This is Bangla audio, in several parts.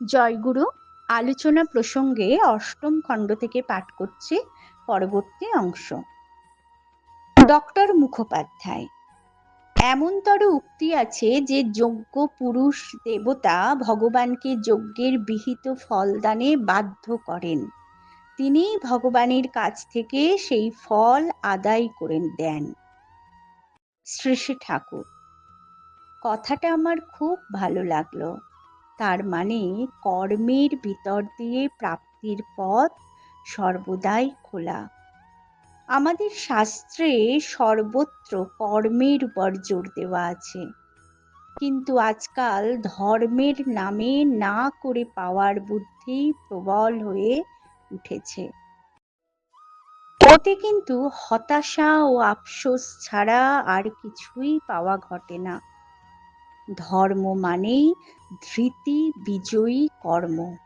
জয়গুরু আলোচনা প্রসঙ্গে অষ্টম খণ্ড থেকে পাঠ করছে পরবর্তী অংশ। ডক্টর মুখোপাধ্যায়, এমনতর উক্তি আছে যে যোগ্য পুরুষ দেবতা ভগবানকে যজ্ঞের বিহিত ফলদানে বাধ্য করেন। তিনি ভগবানের কাছ থেকে সেই ফল আদায় করে দেন। শ্রী ঠাকুর, কথাটা আমার খুব ভালো লাগল। তার মানে কর্মের ভিতর দিয়ে প্রাপ্তির পথ সর্বদাই খোলা। আমাদের শাস্ত্রে সর্বত্র কর্মের উপর জোর দেওয়া আছে। কিন্তু আজকাল ধর্মের নামে না করে পাওয়ার বুদ্ধি প্রবল হয়ে উঠেছে। ওতে কিন্তু হতাশা ও আফসোস ছাড়া আর কিছুই পাওয়া ঘটে না। ধর্ম মানেই ধৃতি, বিজয়ী কর্ম।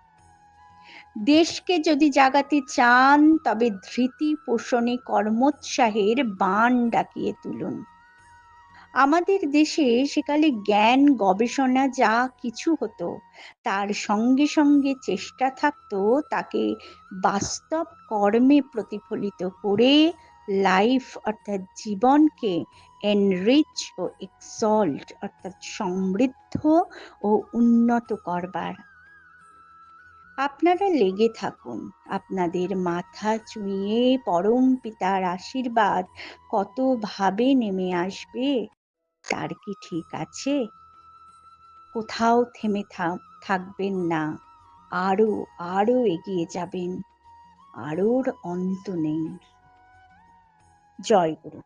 দেশকে যদি জাগাতে চান, তবে ধৃতি পোষণে কর্মোৎসাহের বান ডাকিয়ে তুলুন। আমাদের দেশে সেকালে জ্ঞান, গবেষণা যা কিছু হতো, তার সঙ্গে সঙ্গে চেষ্টা থাকতো তাকে বাস্তব কর্মে প্রতিফলিত করে, লাইফ অর্থাৎ জীবনকে এনরিচ ও এক্সল্ট অর্থাৎ সমৃদ্ধ ও উন্নত করবার। আপনারা লেগে থাকুন, আপনাদের মাথা চুইয়ে পরম পিতার আশীর্বাদ কতভাবে নেমে আসবে, তার কি ঠিক আছে? কোথাও থেমে, থাকবেন না, আরও আরও এগিয়ে যাবেন, আরোর অন্ত নেই। জয় গুরু।